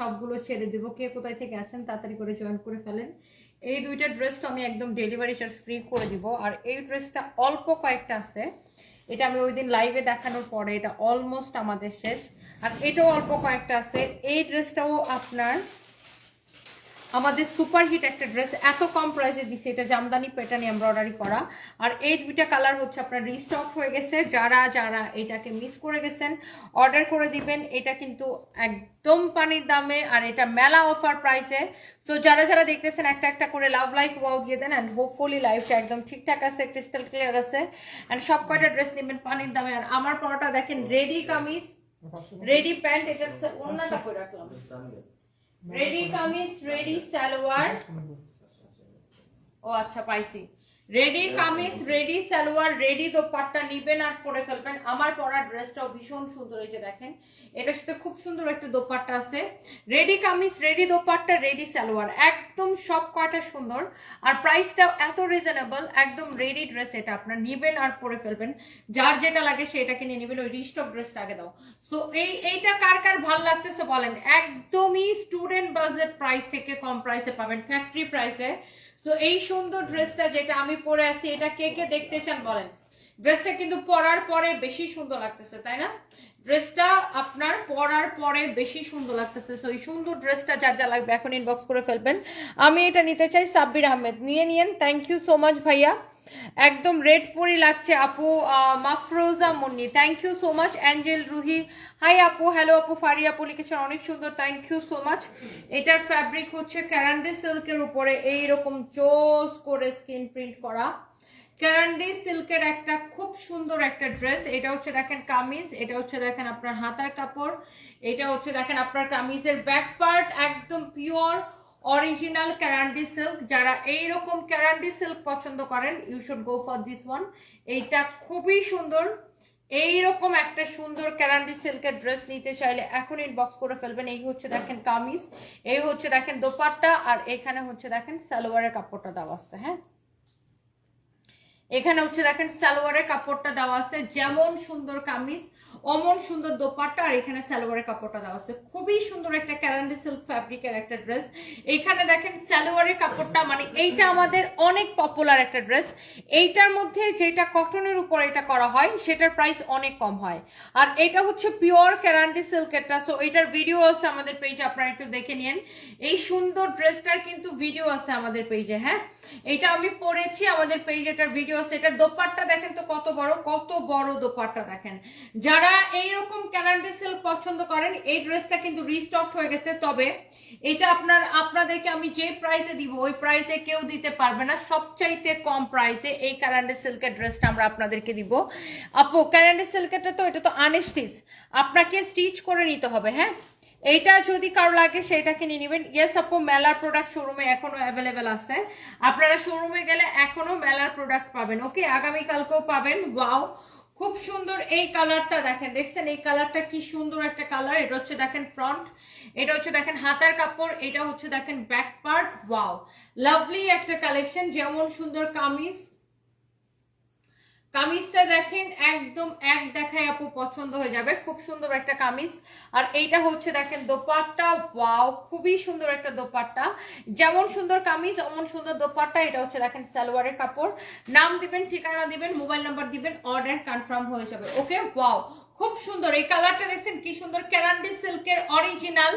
সবগুলো ছেড়ে দেবো। কে কোথায় থেকে আছেন, তাড়াতাড়ি করে জয়েন করে ফেলেন। এই দুইটা ড্রেস তো আমি একদম ডেলিভারি চার্জ ফ্রি করে দিব। আর এই ড্রেসটা অল্প কয়েকটা আছে। এটা আমি ওই দিন লাইভে দেখানোর পরে এটা অলমোস্ট আমাদের শেষ। আর এটাও অল্প কয়েকটা আছে। এই ড্রেসটাও আপনার আমাদের সুপার হিট একটা ড্রেস, এত কম প্রাইসে দিছে এটা জামদানি প্যাটার্ন এমব্রয়ডারি করা। আর এই দুইটা কালার হচ্ছে আপনার রিস্টক হয়ে গেছে। যারা যারা এটাকে মিস করে গেছেন অর্ডার করে দিবেন। এটা কিন্তু একদম পানির দামে আর এটা মেলা অফার প্রাইসে সো যারা যারা দেখতেছেন একটা একটা করে লাভ লাইক ওয়াও দিয়ে দেন অ্যান্ড হোপফুলি লাইফটা একদম ঠিকঠাক আছে ক্রিস্টাল ক্লিয়ার আছে। অ্যান্ড সব কয়টা ড্রেস নেবেন পানির দামে। আর আমার পরোটা দেখেন রেডি কামিজ রেডি প্যান্ট এটা অন্যটা করে রাখলাম। রেডি কামিজ রেডি সালোয়ার ও আচ্ছা পাইছি ready kameez ready salwar ready dupatta নিবেন আর পরে ফেলবেন। আমার পরা ড্রেসটাও ভীষণ সুন্দর এই যে দেখেন এটার সাথে খুব সুন্দর একটা দোপাট্টা আছে। Ready kameez ready dupatta ready salwar একদম সব কয়টা সুন্দর। আর প্রাইসটাও এত রিজনেবল একদম রেডি ড্রেস এটা আপনার নিবেন আর পরে ফেলবেন। যার যেটা লাগে সেটা কিনে নেবেন ওই রিস্টক ড্রেসটা আগে দাও। সো এই এইটা কার কার ভালো লাগতেছে বলেন? একদমই স্টুডেন্ট বাজেট প্রাইস থেকে কম প্রাইসে পাবেন ফ্যাক্টরি প্রাইসে সো এই সুন্দর ড্রেসটা যেটা আমি পরে আছি, এটা কে কে দেখতে চান বলেন? ড্রেসটা কিন্তু পরার পরে বেশি সুন্দর লাগতেছে, তাই না? ড্রেসটা আপনার পরার পরে বেশি সুন্দর লাগতেছে। সো এই সুন্দর ড্রেসটা যার যা লাগবে এখন ইনবক্স করে ফেলবেন। আমি এটা নিতে চাই সাব্বির আহমেদ। নিয়ে নিন থ্যাংক ইউ সো মাচ ভাইয়া। একদম রেড পরি লাগছে আপু Mafroza Munni. Thank you so much angel Ruhi hi আপু হ্যালো আপু, ফারি আপু লিখেছেন, অনেক সুন্দর থ্যাংক ইউ সো মাচ এটার ফ্যাব্রিক হচ্ছে ক্যারান্ডি সিল্কের উপরে এইরকম চোস করে স্কিন প্রিন্ট করা। ক্যারান্ডি সিল্কের একটা খুব সুন্দর একটা ড্রেস এটা হচ্ছে দেখেন কামিজ, এটা হচ্ছে দেখেন আপনার হাতার কাপড়, এটা হচ্ছে দেখেন আপনার কামিজের ব্যাক পার্ট একদম পিওর অরিজিনাল ক্যারান্ডি সিল্ক যারা এইরকম ক্যারান্ডি সিল্ক পছন্দ করেন you should go for this one এইটা খুবই সুন্দর। এইরকম একটা সুন্দর ক্যারান্ডি সিল্কের ড্রেস নিতে চাইলে এখন ইনবক্স করে ফেলবেন। এই হচ্ছে দেখেন কামিজ, এই হচ্ছে দেখেন দোপাট্টা, আর এখানে হচ্ছে দেখেন সালোয়ারের কাপড়টা দেওয়া আছে হ্যাঁ? এখানে হচ্ছে দেখেন সালোয়ারের কাপড়টা দেওয়া আছে। যেমন সুন্দর কামিজ অমন সুন্দর দোপাট্টা আর এখানে সালোয়ারের কাপড়টা দেওয়া আছে। খুবই সুন্দর একটা ক্যারান্ডি সিল্ক ফ্যাব্রিকের একটা ড্রেস এখানে দেখেন সালোয়ারের কাপড়টা মানে এইটা আমাদের অনেক পপুলার একটা ড্রেস এইটার মধ্যে যেটা কটনের উপর এটা করা হয়, সেটার প্রাইস অনেক কম হয়। আর এটা হচ্ছে পিওর ক্যারান্ডি সিল্কেরটা সো এটার ভিডিও আছে আমাদের পেজে আপনারা একটু দেখে নিন এই সুন্দর ড্রেসটার কিন্তু ভিডিও আছে আমাদের পেজে হ্যাঁ? এটা আমি পরেছি আমাদের পেজে এটার ভিডিও আছে। এটার দোপাট্টা দেখেন তো কত বড় কত বড় দোপাট্টা দেখেন। যারা এইরকম ক্যারান্ডি সিল্ক পছন্দ করেন, এই ড্রেসটা কিন্তু রিস্টক হয়ে গেছে। তবে এটা আপনার, আপনাদেরকে আমি যে প্রাইসে দিব, ওই প্রাইসে কেউ দিতে পারবে না। সবচাইতে কম প্রাইসে এই ক্যারান্ডি সিল্কের ড্রেসটা আমরা আপনাদেরকে দিব। আপু ক্যারান্ডি সিল্কেরটা তো, এটা তো আনস্টিচ আপনাকে স্টিচ করে নিতে হবে হ্যাঁ? এইটা যদি কারও লাগে সেটা কিনে নেবেন। ইয়েস আপু, মেলার প্রোডাক্ট শোরুমে এখনও অ্যাভেলেবেল আছে। আপনারা শোরুমে গেলে এখনও মেলার প্রোডাক্ট পাবেন। ওকে আগামীকালকেও পাবেন। ওয়াও খুব সুন্দর এই কালারটা দেখেন, দেখছেন এই কালারটা কি সুন্দর একটা কালার? এটা হচ্ছে দেখেন ফ্রন্ট এটা হচ্ছে দেখেন হাতার কাপড়, এটা হচ্ছে দেখেন ব্যাক পার্ট ওয়াও লাভলি একটা কালেকশন যেমন সুন্দর কামিজ কামিজটা দেখেন, একদম এক দেখায় আপু পছন্দ হয়ে যাবে। খুব সুন্দর একটা কামিজ। আর এইটা হচ্ছে দেখেন দোপাট্টা। ওয়াও, খুবই সুন্দর একটা দোপাট্টা। যেমন সুন্দর কামিজ, অমন সুন্দর দোপাট্টা। এটা হচ্ছে দেখেন সালোয়ারের কাপড়। নাম দিবেন, ঠিকানা দিবেন, মোবাইল নাম্বার দিবেন অর্ডার কনফার্ম হয়ে যাবে। ওকে ওয়াও খুব সুন্দর। এই কালারটা দেখছেন, কি সুন্দর। ক্যারান্ডি সিল্কের অরিজিনাল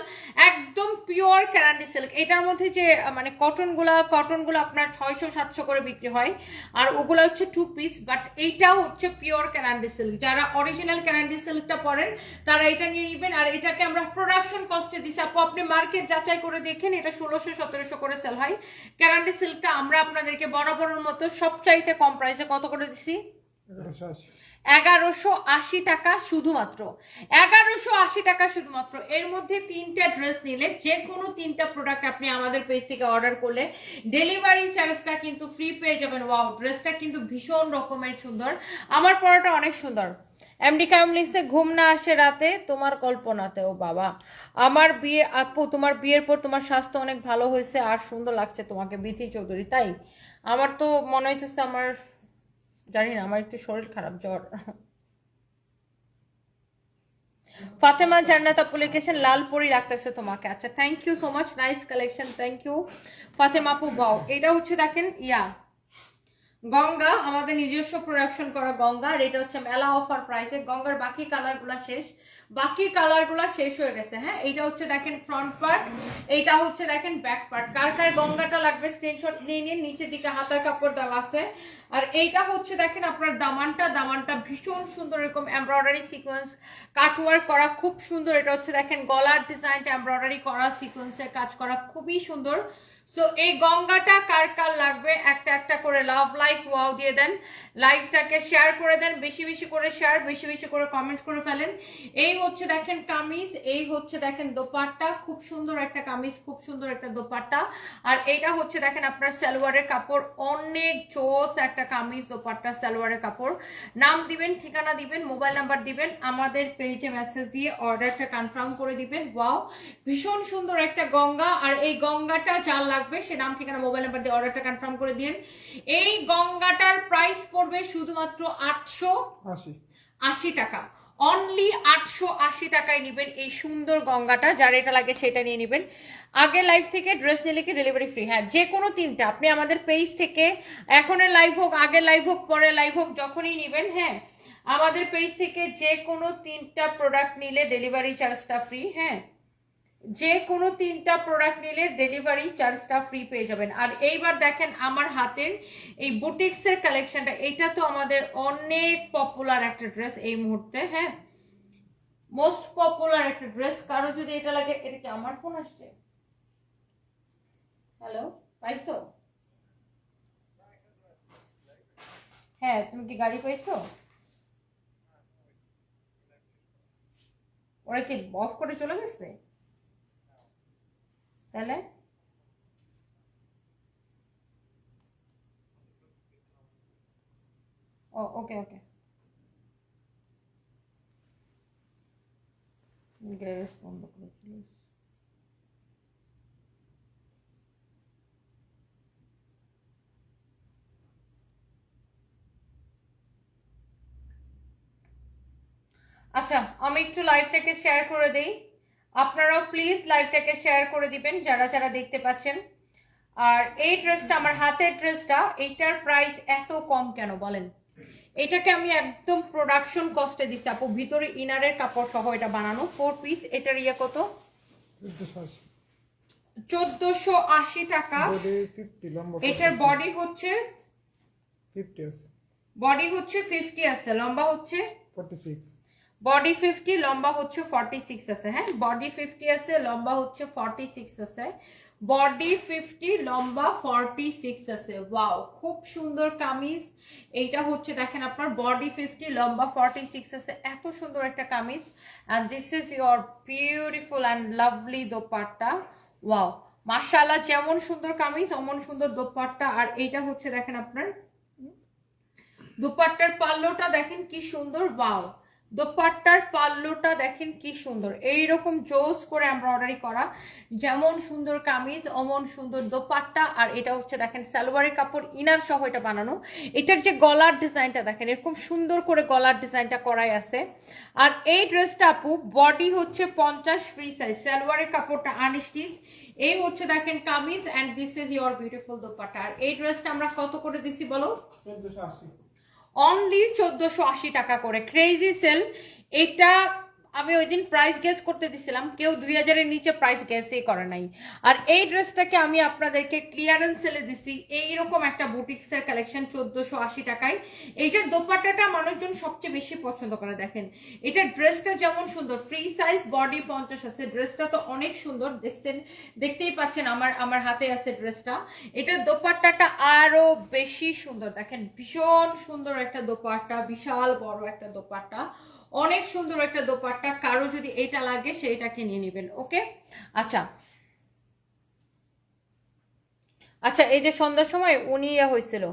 একদম পিওর ক্যারান্ডি সিল্ক এটার মধ্যে যে মানে কটনগুলা কটনগুলো আপনার ছয়শো, সাতশো করে বিক্রি হয়। আর ওগুলো হচ্ছে টু পিস বাট এইটাও হচ্ছে পিওর ক্যারান্ডি সিল্ক যারা অরিজিনাল ক্যারান্ডি সিল্কটা পরেন, তারা এটা নিয়ে নিবেন। আর এটাকে আমরা প্রোডাকশন কস্টে দিছি। আপু, আপনি মার্কেট যাচাই করে দেখেন, এটা ষোলোশো, সতেরোশো করে সেল হয়। ক্যারান্ডি সিল্কটা আমরা আপনাদেরকে বরাবরের মতো সবচাইতে কম প্রাইসে কত করে দিছি? এগারোশো আশি টাকা শুধুমাত্র। এগারোশো আশি টাকা শুধুমাত্র। এর মধ্যে তিনটা ড্রেস নিলে যে কোনো তিনটা প্রোডাক্ট আপনি আমাদের পেজ থেকে অর্ডার করলে ডেলিভারি চার্জটা কিন্তু ফ্রি পেয়ে যাবেন। ওয়াও ড্রেসটা কিন্তু ভীষণ রকমের সুন্দর। আমার পড়াটা অনেক সুন্দর। এমডি কায়ম লিখছে, ঘুম না আসে রাতে, তোমার কল্পনাতে ও বাবা। আমার বিয়ে, আপু, তোমার বিয়ের পর তোমার স্বাস্থ্য অনেক ভালো হয়েছে, আর সুন্দর লাগছে তোমাকে। বিথি চৌধুরী, তাই? আমার তো মনে হইতেছে আমার জানি না, আমার একটু শরীর খারাপ, জ্বর। ফাতেমা জান্নাত আপু লিখেছেন লাল পরি লাগতেছে তোমাকে। আচ্ছা thank you so much nice collection thank you Fatema আপু বাও এটা হচ্ছে দেখেন, ইয়া গঙ্গা, আমাদের নিজস্ব প্রোডাকশন করা গঙ্গা, আর এটা হচ্ছে মেলা অফার প্রাইসে গঙ্গার বাকি কালারগুলো শেষ। বাকি কালারগুলো শেষ হয়ে গেছে হ্যাঁ? এইটা হচ্ছে দেখেন ফ্রন্ট পার্ট এইটা হচ্ছে দেখেন ব্যাক পার্ট কার কার গঙ্গাটা লাগবে স্ক্রিনশট নিয়ে নিন, নিচের দিকে হাতার কাপড় দেওয়া আছে। আর এইটা হচ্ছে দেখেন আপনার দামানটা দামানটা ভীষণ সুন্দর এরকম এমব্রয়ডারি সিকোয়েন্স কাটওয়ার্ক করা খুব সুন্দর। এটা হচ্ছে দেখেন গলার ডিজাইনটা এমব্রয়ডারি করা সিকোয়েন্সের কাজ করা খুবই সুন্দর। সো এই গঙ্গাটা কার কার লাগবে? একটা একটা করে লাভ লাইক ওয়াও দিয়ে দেন। লাইভটাকে শেয়ার করে দেন, বেশি বেশি করে শেয়ার বেশি বেশি করে কমেন্ট করে ফেলেন। এই হচ্ছে দেখেন কামিজ, এই হচ্ছে দেখেন দোপাট্টা। খুব সুন্দর একটা কামিজ, খুব সুন্দর একটা দোপাট্টা। আর এটা হচ্ছে দেখেন আপনার সালোয়ারের কাপড়। অনেক চোস একটা কামিজ, দোপাট্টা, সালোয়ারের কাপড়। নাম দিবেন, ঠিকানা দিবেন মোবাইল নাম্বার দিবেন, আমাদের পেজে মেসেজ দিয়ে অর্ডারটা কনফার্ম করে দিবেন। ওয়াও ভীষণ সুন্দর একটা গঙ্গা। আর এই গঙ্গাটা যার লাগবে সে নাম ঠিকানা মোবাইল নাম্বার দিয়ে অর্ডারটা কনফার্ম করে দিন। এই গঙ্গাটার প্রাইস পড়বে শুধুমাত্র আটশো আশি। টাকা। অনলি আটশো আশি টাকায় নেবেন এই সুন্দর গঙ্গাটা যার এটা লাগে সেটা নিয়ে নেবেন। আগে লাইভ থেকে ড্রেস নিলে কি ডেলিভারি ফ্রি হ্যাঁ যে কোনো তিনটা। আপনি আমাদের পেজ থেকে এখনের লাইভ হোক আগে লাইভ হোক পরে লাইভ হোক যখনই নেবেন হ্যাঁ আমাদের পেজ থেকে যে কোনো তিনটা প্রোডাক্ট নিলে ডেলিভারি চার্জটা ফ্রি হ্যাঁ। যে কোনো তিনটা প্রোডাক্ট নিলে ডেলিভারি চার্জটা ফ্রি পেয়ে যাবেন। আর এইবার দেখেন আমার হাতের এই বুটিক্সের কালেকশনটা এটা তো আমাদের অনেক পপুলার একটা ড্রেস এই মুহূর্তে হ্যাঁ? মোস্ট পপুলার একটা ড্রেস কারও যদি এটা লাগে, এটা কি আমার ফোন আসছে? হ্যালো পাইছো? হ্যাঁ তুমি কি গাড়ি পাইছো? ওরা কি অফ করে চলে গেছে? তাহলে? ও ওকে ওকে বন্ধ করে চলে এসেছে। আচ্ছা আমি একটু লাইভটাকে শেয়ার করে দেই। আপনারাও প্লিজ লাইভটাকে শেয়ার করে দিবেন যারা যারা দেখতে পাচ্ছেন। আর এই ড্রেসটা আমার হাতের ড্রেসটা এইটার প্রাইস এত কম কেন বলেন? এটাকে আমি একদম প্রোডাকশন কস্টে দিচ্ছি। আপু ভিতরে ইনারের কাপড় সহ এটা বানানো ফোর পিস এটার ইয়ে কত? চোদ্দশো আশি টাকা। এটার বডি হচ্ছে? বডি হচ্ছে ফিফটি আছে লম্বা হচ্ছে? ফর্টি সিক্স বডি ফিফটি লম্বা হচ্ছে ফর্টি সিক্স আছে হ্যাঁ? বডি ফিফটি আছে, লম্বা হচ্ছে ফর্টি সিক্স আছে। বডি ফিফটি লম্বা ফর্টি সিক্স আছে। ওয়াও খুব সুন্দর কামিজ। এইটা হচ্ছে, দেখেন আপনার বডি ফিফটি লম্বা ফর্টি সিক্স আছে। এত সুন্দর একটা kameez. And this is your beautiful and lovely dupatta. Wow মাশাআল্লাহ, যেমন সুন্দর কামিজ, অমন সুন্দর দোপাট্টা। আর এইটা হচ্ছে, দেখেন আপনার দুপাট্টার পাল্লোটা, দেখেন কি সুন্দর। ওয়াও দোপাট্টার পাল্লোটা দেখেন কি সুন্দর। এই রকম জোস করে এমব্রয়ডারি করা। যেমন সুন্দর কামিজ, অমন সুন্দর দোপাট্টা। আর এটা হচ্ছে দেখেন সালোয়ারের কাপড়, ইনার সহ এটা বানানো। এটার যে গলার ডিজাইনটা দেখেন, এরকম সুন্দর করে গলার ডিজাইনটা করাই আছে। আর এই ড্রেসটা আপু, বডি হচ্ছে পঞ্চাশ ফ্রি সাইজ সালোয়ারের কাপড়টা আনস্টিচ এই হচ্ছে দেখেন kameez and this is your beautiful dupatta. আর এই ড্রেসটা আমরা কত করে দিছি বলো? অনলি চোদ্দশো আশি টাকা করে। ক্রেজি সেল এটা আমি ওই দিন প্রাইস গেস করতে দিছিলাম। কেউ দুই হাজারের নিচে প্রাইস গেসই করে নাই। আর এই ড্রেসটাকে আমি আপনাদেরকে ক্লিয়ারেন্স সেলে দিছি। এইরকম একটা বুটিক্সের কালেকশন চোদ্দশো আশি টাকায়। এইটার দোপাট্টাটা মানুষজন সবচেয়ে বেশি পছন্দ করে, দেখেন। এটার ড্রেসটা যেমন সুন্দর ফ্রি সাইজ বডি পঞ্চাশ আছে। ড্রেসটা তো অনেক সুন্দর, দেখছেন? দেখতেই পাচ্ছেন আমার আমার হাতে আছে ড্রেসটা এটার দোপাট্টাটা আরও বেশি সুন্দর, দেখেন? ভীষণ সুন্দর একটা দোপাট্টা, বিশাল বড় একটা দোপাট্টা। অনেক সুন্দর একটা দোপাট্টা, কারও যদি এটা লাগে সেইটাকে নিয়ে নেবেন, ওকে? আচ্ছা। আচ্ছা এই যে সন্ধ্যার সময় উনি ইয়া হয়েছিল।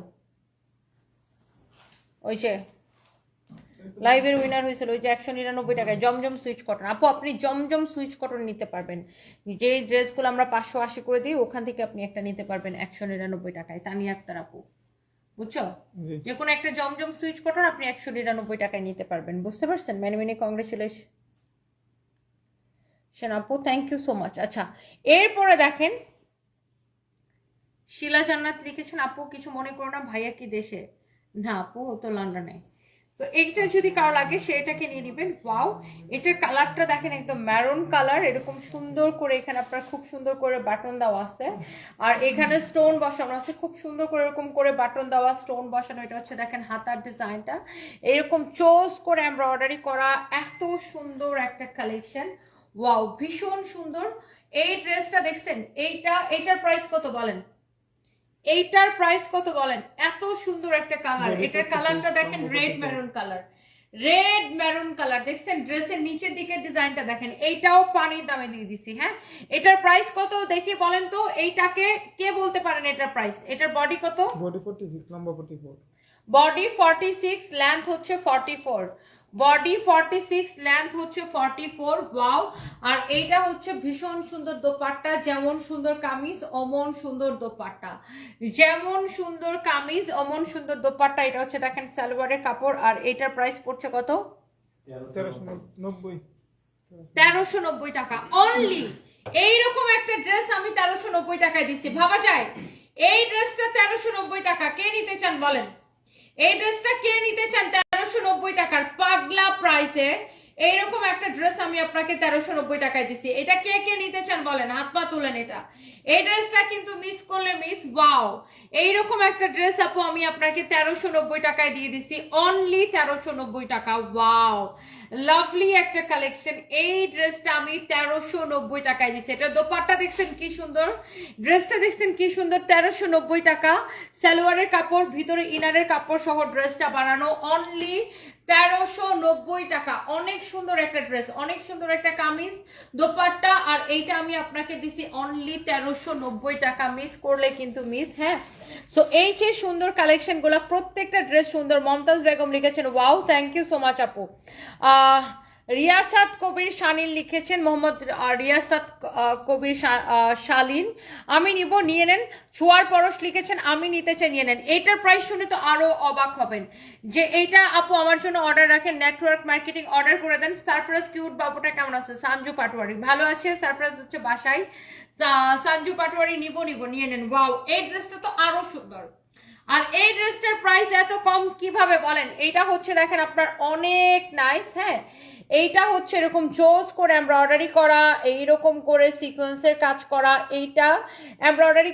ওই যে লাইভের উইনার হয়েছিল, ওই যে একশো নিরানব্বই টাকায় জমজম সুইচ কটন। আপু, আপনি জমজম সুইচ কটন নিতে পারবেন। যে ড্রেসগুলো আমরা পাঁচশো আশি করে দিই, ওখান থেকে আপনি একটা নিতে পারবেন একশো নিরানব্বই টাকায়। তানিয়া আক্তার আপু। বুঝছ? যে কোনো একটা জমজম সুইচ কটন আপনি একশো নিরানব্বই টাকায় নিতে পারবেন। বুঝতে পারছেন? মেনে মেনে কংগ্রেচুলেশন আপু থ্যাংক ইউ সো মাচ আচ্ছা এরপরে দেখেন শিলা জান্নাত লিখেছেন আপু কিছু মনে করো না ভাইয়া কি দেশে? না আপু ও তো লন্ডনে। তো এইটা যদি কারও লাগে, সেটাকে নিয়ে নেবেন। ওয়াও এটার কালারটা দেখেন একদম ম্যারুন কালার এরকম সুন্দর করে এখানে আপনার খুব সুন্দর করে বাটন দেওয়া আছে। আর এখানে স্টোন বসানো আছে, খুব সুন্দর করে এরকম করে বাটন দেওয়া স্টোন বসানো, এটা হচ্ছে দেখেন হাতার ডিজাইনটা এরকম চোজ করে এমব্রয়ডারি করা, এত সুন্দর একটা কালেকশন ওয়াও ভীষণ সুন্দর। এই ড্রেসটা দেখছেন, এইটা, এইটার প্রাইস কত বলেন? এইটার প্রাইস কত বলেন? এত সুন্দর একটা কালার এটার কালারটা দেখেন red maroon colour red maroon colour দেখছেন ড্রেসের নিচের দিকে ডিজাইনটা দেখেন। এইটাও পানির দামে দিয়ে দিছি হ্যাঁ? এটার প্রাইস কত দেখি বলেন তো? এইটাকে কে বলতে পারেন এটার প্রাইস এটার বডি কত? বডি ফোর্টি সিক্স লম্বা forty four body forty six length হচ্ছে forty four body forty six length হচ্ছে ফর্টি ফোর ওয়াও আর এইটা হচ্ছে ভীষণ সুন্দর দোপাট্টা যেমন সুন্দর কামিজ অমন সুন্দর দোপাট্টা। যেমন সুন্দর কামিজ অমন সুন্দর দোপাট্টা এটা হচ্ছে দেখেন সালোয়ারের কাপড় আর এটার প্রাইস পড়ছে কত? তেরোশো নব্বই। টাকা। অনলি এইরকম একটা ড্রেস আমি তেরোশো নব্বই টাকায় দিচ্ছি ভাবা যায়? এই ড্রেসটা তেরোশো নব্বই টাকা। কে নিতে চান বলেন? এই ড্রেসটা কে নিতে চান? তেরোশো নব্বই টাকার পাগলা প্রাইসে এইরকম একটা ড্রেস আমি আপনাকে তেরোশো নব্বই টাকায় দিচ্ছি এটা কে কে নিতে চান বলেন? হাত পা তুলেন এটা। এই ড্রেসটা কিন্তু মিস করলে মিস ওয়াও এইরকম একটা ড্রেস আপু আমি আপনাকে তেরোশো নব্বই টাকায় দিয়ে দিচ্ছি অনলি তেরোশো নব্বই টাকা ওয়াও লাভলি একটা কালেকশন এই ড্রেসটা আমি তেরোশো নব্বই টাকায় দিচ্ছি এটা দোপাট্টা দেখছেন কি সুন্দর? ড্রেসটা দেখছেন কি সুন্দর? তেরোশো নব্বই টাকা। সালোয়ারের কাপড়, ভিতরে ইনারের কাপড় সহ ড্রেসটা বানানো। অনলি তেরোশো নব্বই টাকা। অনেক সুন্দর একটা ড্রেস অনেক সুন্দর একটা কামিজ, দোপাট্টা, আর এইটা আমি আপনাকে দিছি অনলি তেরোশো নব্বই টাকা। মিস করলে কিন্তু মিস হ্যাঁ? সো এই যে সুন্দর কালেকশনগুলো প্রত্যেকটা ড্রেস সুন্দর। মমতাজ বেগম লিখেছেন wow thank you so much আপু। রিয়াসাত কবির শালীন লিখেছেন মোহাম্মদ রিয়াসাত কবির শালীন। আমি নিব, নিয়ে নেন। ছোয়ার পরশ লিখেছেন, আমি নিতে চাই, নিয়ে নেন। এইটার প্রাইস শুনে তো আরও অবাক হবেন যে এইটা আপু আমার জন্য অর্ডার রাখেন নেটওয়ার্ক মার্কেটিং অর্ডার করে দেন। সারপ্রাইজ কিউট বাবুটা কেমন আছে? সানজু পাটোয়ারি। ভালো আছে? সারপ্রাইজ হচ্ছে বাসায়। সানজু পাটোয়ারি নিব নিব, নিয়ে নেন। ওয়াও এই ড্রেসটা তো আরও সুন্দর। আর এই ড্রেসটার প্রাইস এত কম কীভাবে বলেন? এইটা হচ্ছে দেখেন আপনার অনেক নাইস হ্যাঁ? এইটা হচ্ছে এরকম চোজ করে এমব্রয়ডারি করা, এইরকম করে সিকোয়েন্সের কাজ করা, এইটা এমব্রয়ডারি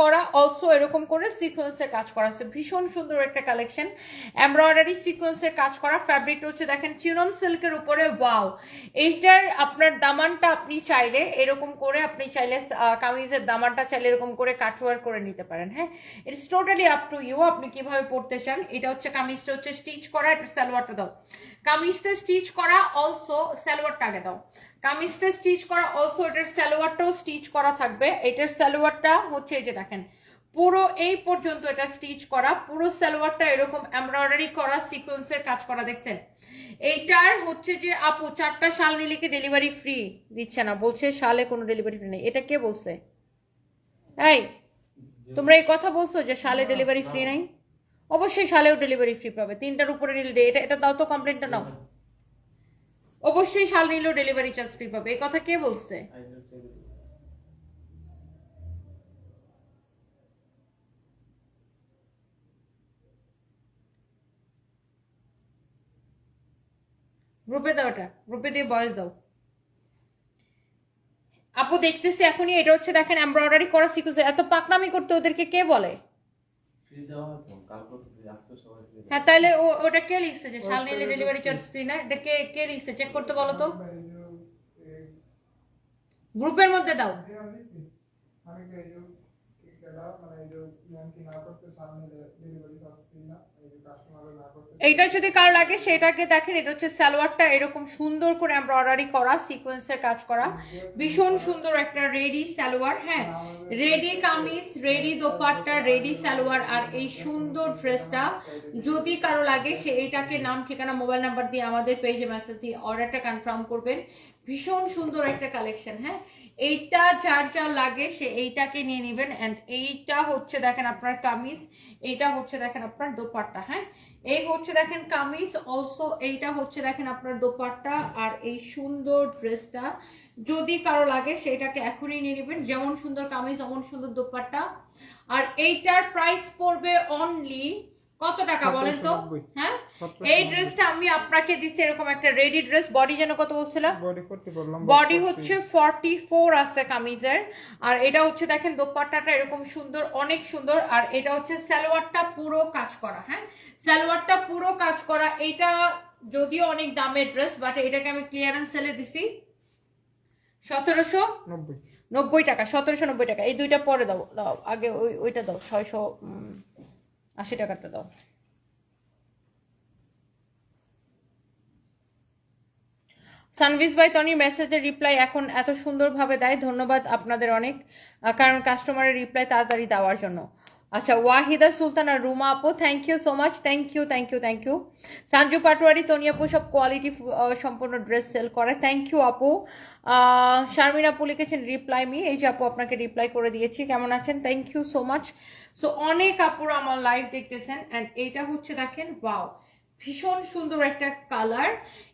করা অলসো এরকম করে সিকোয়েন্সের কাজ করা। আছে ভীষণ সুন্দর একটা কালেকশন এমব্রয়ডারি সিকোয়েন্সের কাজ করা। ফ্যাব্রিকটা হচ্ছে দেখেন চিনন সিল্কের উপরে ওয়াও এইটার আপনার দামানটা আপনি চাইলে এরকম করে, আপনি চাইলে কামিজের দামানটা চাইলে এরকম করে কাটওয়ার করে নিতে পারেন হ্যাঁ? It's totally up to you আপনি কীভাবে পড়তে চান। এটা হচ্ছে কামিজটা হচ্ছে স্টিচ করা, এটা সালোয়ারটা দাও। কামিজটা স্টিচ করা অলসো সালোয়ারটা আগে দাও। কামিজটা স্টিচ করা অলসো এটার সালোয়ারটাও স্টিচ করা থাকবে। এটার সালোয়ারটা হচ্ছে এই যে দেখেন পুরো এই পর্যন্ত এটা স্টিচ করা পুরো সালোয়ারটা এরকম এমব্রয়ডারি করা সিকোয়েন্সের কাজ করা দেখছেন? এইটার হচ্ছে যে আপু চারটা শাল নিলে কি ডেলিভারি ফ্রি দিচ্ছে না বলছে শালে কোনো ডেলিভারি ফ্রি নেই। এটা কে বলছে? এই তোমরা এই কথা বলছো যে শালে ডেলিভারি ফ্রি নাই? অবশ্যই সালেও ডেলিভারি ফ্রি পাবে। তিনটার উপরে নিলে এটা এটা দাও তো কমপ্লেনটা নাও। অবশ্যই শাল নিলেও ডেলিভারি চার্জ ফ্রি পাবে। এই কথা কে বলছে? গ্রুপে দাও এটা। গ্রুপে দিয়ে বয়স দাও। আপু দেখতেছি এখনই, এটা হচ্ছে দেখেন এমব্রয়ডারি করা শিখেছে। এত পাকনামি করতে ওদেরকে কে বলে? দেওয়া হতো কালকে তো free, আজকে সবাই free হ্যাঁ তাহলে ওটা কে লিখছে যে শালনীলে ডেলিভারি চার্জ ফ্রি না? এটা কে কে লিখছে? চেক করতে বলো তো। গ্রুপের মধ্যে দাও। এইটা যদি কারও লাগে, সেটাকে দেখেন, এটা হচ্ছে সালোয়ারটা এরকম সুন্দর করে এমব্রয়ডারি করা সিকোয়েন্সের কাজ করা। ভীষণ সুন্দর একটা রেডি সালোয়ার হ্যাঁ? Ready kameez ready dupatta ready salwar, আর এই সুন্দর ড্রেসটা যদি কারও লাগে, সে এটাকে নাম, ঠিকানা, মোবাইল নাম্বার দিয়ে আমাদের পেজে মেসেজ দিয়ে অর্ডারটা কনফার্ম করবেন। ভীষণ সুন্দর একটা কালেকশন হ্যাঁ? এইটা যার যার লাগে সে এইটাকে নিয়ে নেবেন। অ্যান্ড এইটা হচ্ছে দেখেন আপনার কামিজ, এইটা হচ্ছে দেখেন আপনার দোপাট্টা হ্যাঁ? এই হচ্ছে দেখেন কামিজ অলসো এইটা হচ্ছে দেখেন আপনার দোপাট্টা আর এই সুন্দর ড্রেসটা যদি কারও লাগে সেটাকে এখনই নিয়ে নেবেন। যেমন সুন্দর কামিজ তেমন সুন্দর দোপাট্টা। আর এইটার প্রাইস পড়বে অনলি কত টাকা বলেন তো? হ্যাঁ? এই ড্রেসটা আমি আপনাকে দিছি এরকম একটা রেডি ড্রেস বডি যেন কত বলছিলাম বডি করতে পারলাম বডি হচ্ছে ফর্টি ফোর আছে কামিজের। আর এটা হচ্ছে দেখেন দোপাট্টাটা এরকম সুন্দর অনেক সুন্দর। আর এটা হচ্ছে সালোয়ারটা পুরো কাজ করা হ্যাঁ? সালোয়ারটা পুরো কাজ করা। এটা যদিও অনেক দামের ড্রেস বাট এটাকে আমি ক্লিয়ারেন্স সেলে দিছি। সতেরোশো? নব্বই। নব্বই টাকা সতেরোশো নব্বই টাকা। এই দুইটা পরে দাও দাও আগে ওই ওইটা দাও ছয়শো আশি টাকাটা দাও। সানভিস ভাই তনির মেসেজের রিপ্লাই এখন এত সুন্দরভাবে দেয়। ধন্যবাদ আপনাদের অনেক কারণ কাস্টমারের রিপ্লাই তাড়াতাড়ি দেওয়ার জন্য। আচ্ছা ওয়াহিদা সুলতান আর রুমা আপু thank you so much thank you thank you thank you Sanju Patwari, Toni আপু, সব কোয়ালিটি সম্পূর্ণ ড্রেস সেল করে। থ্যাংক ইউ আপু। শারমিন আপু লিখেছেন রিপ্লাই মি এই যে আপু, আপনাকে রিপ্লাই করে দিয়েছি। কেমন আছেন? Thank you so much so অনেক আপুরা আমার লাইভ দেখতেছেন অ্যান্ড এইটা হচ্ছে দেখেন ওয়াও ভীষণ সুন্দর একটা কালার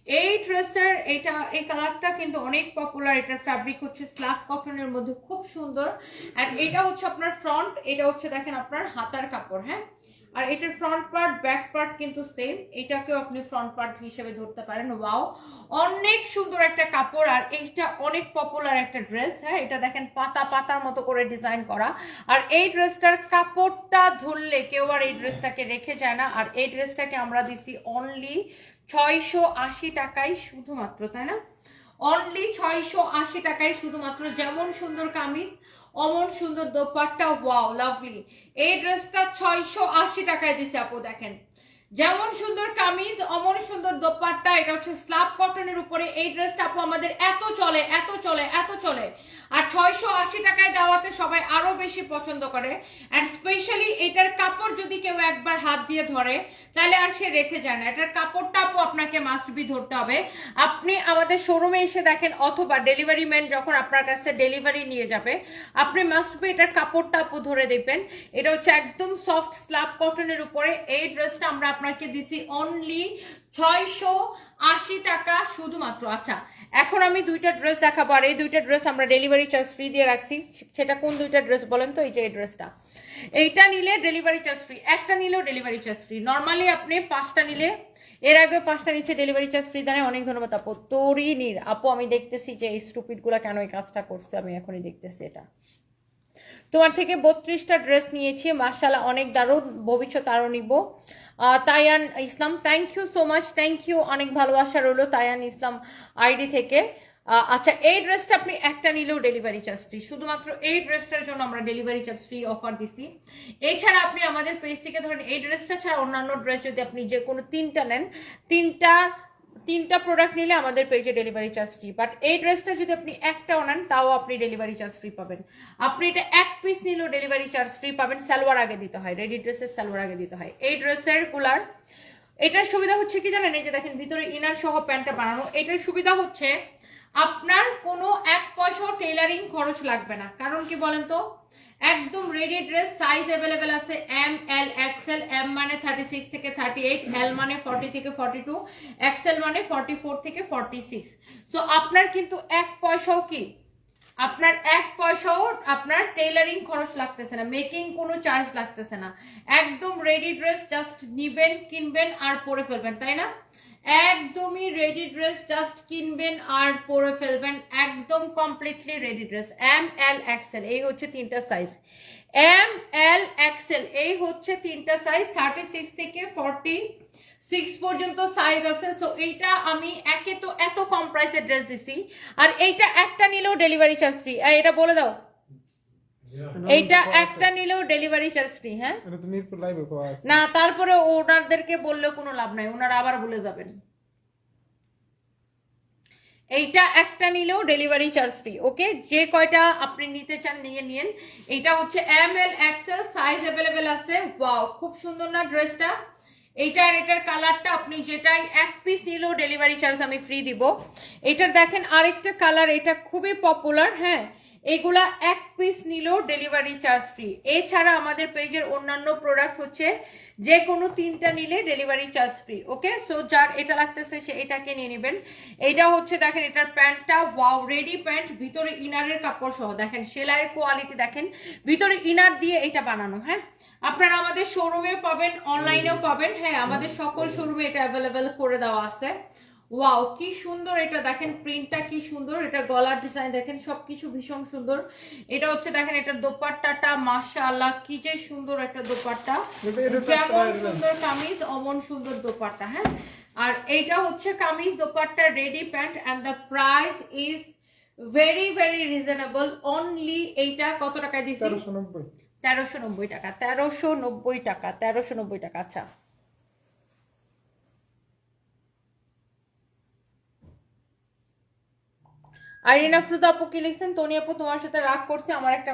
এই ড্রেসের এটা, এই কালারটা কিন্তু অনেক পপুলার এটার ফ্যাব্রিক হচ্ছে স্লাক কটনের মধ্যে, খুব সুন্দর। আর এটা হচ্ছে আপনার ফ্রন্ট এটা হচ্ছে দেখেন আপনার হাতার কাপড় হ্যাঁ? আর এটার ফ্রন্ট পার্ট ব্যাক পার্ট কিন্তু সেম এটাকেও আপনি ফ্রন্ট পার্ট হিসেবে ধরতে পারেন। ওয়াও অনেক সুন্দর একটা কাপড়। আর এইটা অনেক পপুলার একটা ড্রেস হ্যাঁ? এটা দেখেন পাতা, পাতার মতো করে ডিজাইন করা। আর এই ড্রেসটার কাপড়টা ধরলে কেউ আর এই ড্রেসটাকে রেখে যায় না। আর এই ড্রেসটাকে আমরা দিচ্ছি অনলি ছয়শো আশি টাকায় শুধুমাত্র, তাই না? অনলি ছয়শো আশি টাকায় শুধুমাত্র, যেমন সুন্দর কামিজ, অমন সুন্দর দোপাট্টা ওয়াও লাভলি এই ড্রেসটা ছয়শো আশি টাকায় দিছে আপু, দেখেন। যেমন সুন্দর কামিজ, অমন সুন্দর দোপাট্টা, এটা হচ্ছে স্লাব কটনের উপরে। এই ড্রেসটা আপু আমাদের এত চলে এত চলে এত চলে। আর ছয়শো আশি টাকায় দেওয়াতে সবাই আরও বেশি পছন্দ করে। অ্যান্ড স্পেশালি এটার কাপড় যদি কেউ একবার হাত দিয়ে ধরে, তাহলে আর সে রেখে যায় না। এটার কাপড়টা আপু আপনাকে মাস্ট বি ধরতে হবে। আপনি আমাদের শোরুমে এসে দেখেন, অথবা ডেলিভারি ম্যান যখন আপনার কাছে ডেলিভারি নিয়ে যাবে, আপনি মাস্ট বি এটার কাপড়টা আপু ধরে দেখবেন। এটা হচ্ছে একদম সফট স্ল্যাব কটনের উপরে। এই ড্রেসটা আমরা আপনাকে দিছি অনলি ছয়শো আশি টাকা শুধুমাত্র। আচ্ছা এখন আমি দুইটা ড্রেস দেখাবো, আর এই দুইটা ড্রেস আমরা ডেলিভারি চার্জ ফ্রি দিয়ে রাখছি। সেটা কোন দুইটা ড্রেস বলেন তো? এই যে এই ড্রেসটা এইটা নিলে ডেলিভারি চার্জ ফ্রি একটা নিলেও ডেলিভারি চার্জ ফ্রি নর্মালি আপনি পাঁচটা নিলে, এর আগে পাঁচটা নিচে ডেলিভারি চার্জ ফ্রি দেয় অনেক ধন্যবাদ আপু। তোরই নির। আপু, আমি দেখতেছি যে এই স্টুপিডগুলা কেন এই কাজটা করছে? আমি এখনই দেখতেছি এটা। তোমার থেকে বত্রিশটা ড্রেস নিয়েছি। মার্শাল্লাহ অনেক দারুণ। ভবিষ্যৎ আরও নিব। Tayan Islam thank you so much thank you অনেক ভালোবাসা রইল তায়ান ইসলাম আইডি থেকে। আচ্ছা এই ড্রেসটা আপনি একটা নিলেও ডেলিভারি চার্জ ফ্রি শুধুমাত্র এই ড্রেসটার জন্য আমরা ডেলিভারি চার্জ ফ্রি অফার দিছি। এছাড়া আপনি আমাদের পেজ থেকে ধরেন, এই ড্রেসটা ছাড়া অন্যান্য ড্রেস যদি আপনি যে কোনো তিনটা নেন, তিনটা তিনটা প্রোডাক্ট নিলে আমাদের পেজে ডেলিভারি চার্জ ফ্রি বাট এই ড্রেসটা যদি আপনি একটাও নেন, তাও আপনি ডেলিভারি চার্জ ফ্রি পাবেন। আপনি এটা এক পিস নিলেও ডেলিভারি চার্জ ফ্রি পাবেন, সালোয়ার আগে দিতে হয় রেডি ড্রেসের সালোয়ার আগে দিতে হয়। এই ড্রেসেরগুলার এটার সুবিধা হচ্ছে কি জানেন? এই যে দেখেন, ভিতরে ইনার সহ প্যান্টটা বানানো, এটার সুবিধা হচ্ছে আপনার কোনো এক পয়সাও টেলারিং খরচ লাগবে না। কারণ কি বলেন তো? একদম রেডি ড্রেস সাইজ অ্যাভেলেবেল আছে এম এল এক্সেল এম মানে থার্টি সিক্স থেকে থার্টি এইট এল মানে ফর্টি থেকে ফর্টি টু এক্সেল মানে ফর্টি ফোর থেকে ফর্টি সিক্স সো আপনার কিন্তু এক পয়সাও কি? আপনার এক পয়সাও আপনার টেইলারিং খরচ লাগতেছে না মেকিং কোনো চার্জ লাগতেছে না। একদম রেডি ড্রেস জাস্ট নিবেন, কিনবেন আর পরে ফেলবেন, তাই না? একদমই রেডি ড্রেস জাস্ট কিনবেন আর পরে ফেলবেন একদম completely ready dress M L XL এই হচ্ছে তিনটা সাইজ এম এল এক্সেল এই হচ্ছে তিনটা সাইজ থার্টি সিক্স থেকে ফর্টি সিক্স পর্যন্ত সাইজ আছে। সো এইটা আমি একে তো এত কম প্রাইসের ড্রেস দিছি। আর এইটা একটা নিলেও ডেলিভারি চার্জ ফ্রি এটা বলে দাও। এইটা একটা নিলেও ডেলিভারি চার্জ ফ্রি হ্যাঁ? এটা তো মিরপুর লাইভে পাওয়া আছে না তারপরে ওনাদেরকে বললে কোনো লাভ নাই ওনারা আবার বলে যাবেন। এইটা একটা নিলেও ডেলিভারি চার্জ ফ্রি ওকে যে কয়টা আপনি নিতে চান নিয়ে নিন। এইটা হচ্ছে M L XL size available আছে। ওয়াও খুব সুন্দর না ড্রেসটা এইটা আর এটার কালারটা আপনি যেটাই এক পিস নিলেও ডেলিভারি চার্জ আমি ফ্রি দিব। এটার দেখেন আরেকটা কালার এটা খুবই পপুলার হ্যাঁ? এগুলা এক পিস নিলেও ডেলিভারি চার্জ ফ্রি এছাড়া আমাদের পেজের অন্যান্য প্রোডাক্ট হচ্ছে যে কোনো তিনটা নিলে delivery charge free okay so যার এটা লাগতেছে সে এটাকে নিয়ে নেবেন। এইটা হচ্ছে দেখেন এটার প্যান্টটা ওয়াও রেডি প্যান্ট ভিতরে ইনারের কাপড় সহ। দেখেন সেলাইয়ের কোয়ালিটি দেখেন ভিতরে ইনার দিয়ে এটা বানানো হ্যাঁ? আপনারা আমাদের শোরুমে পাবেন অনলাইনেও পাবেন হ্যাঁ? আমাদের সকল শোরুমে এটা অ্যাভেলেবেল করে দেওয়া আছে। ওয়াও কি সুন্দর এটা দেখেন প্রিন্টটা কি সুন্দর এটা গলার ডিজাইন দেখেন সবকিছু ভীষণ সুন্দর। এটা হচ্ছে দেখেন এটা দোপাট্টাটা মাশাআল্লাহ কি যে সুন্দর একটা দোপাট্টা। যেমন সুন্দর কামিজ অমন সুন্দর দোপাট্টা হ্যাঁ? আর এইটা হচ্ছে kameez dupatta ready pant and the price is very very reasonable only এইটা কত টাকায় নব্বই। তেরোশো নব্বই টাকা তেরোশো নব্বই টাকা তেরোশো নব্বই টাকা আচ্ছা। আইরিনা ফ্রুদ আপু কি লিখছেন? তনি আপু তোমার সাথে রাগ করছে আমার একটা